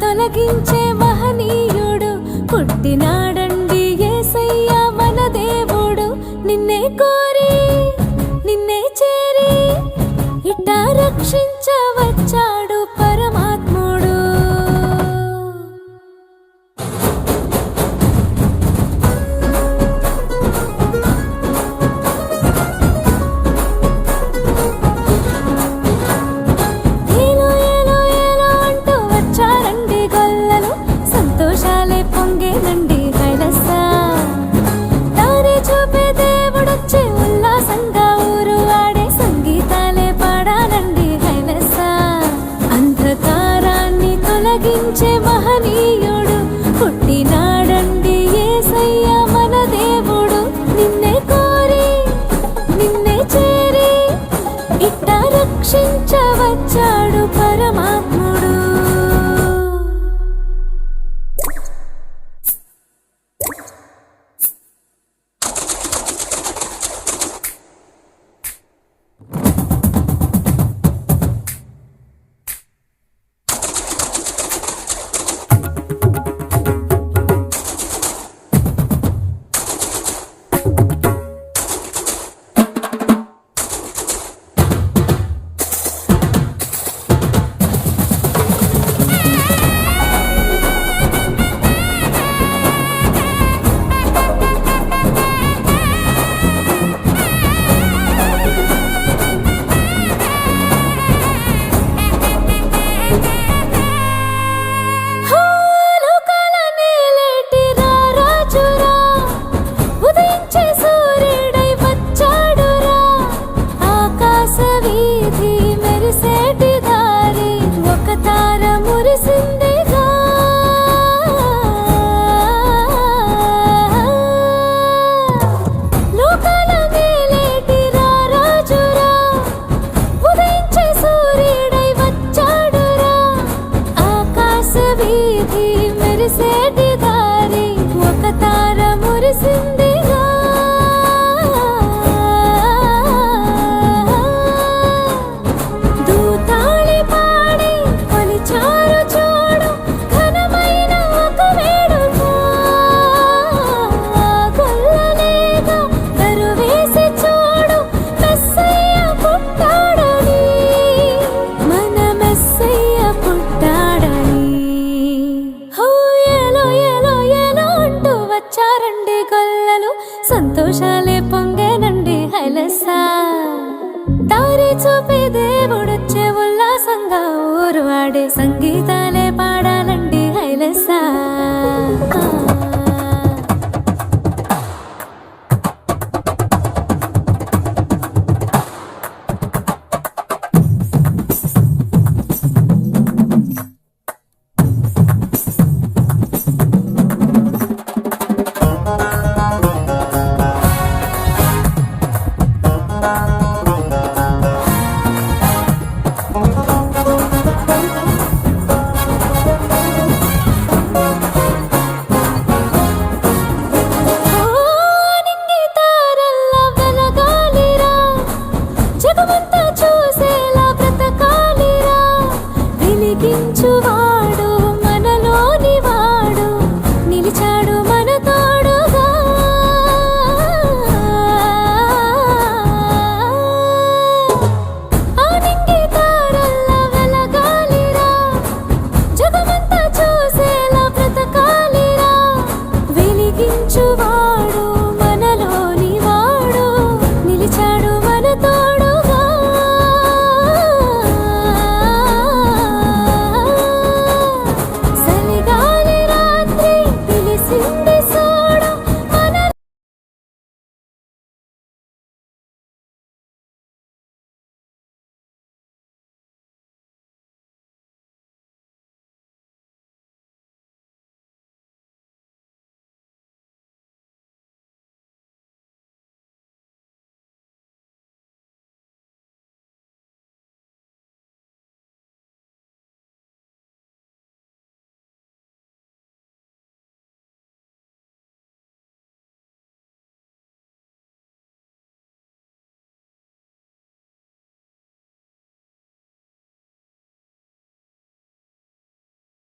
తొలగించే మహనీయుడు పుట్టినా రక్షించవచ్చాడు పరమాత్మ మనసు సంతోషాలే పొంగేనండి హైలసా దారి చూపే దేవుడొచ్చే ఉల్లాసంగా ఊరువాడే సంగీతాలే పాడాలండి హైలసా 祝福。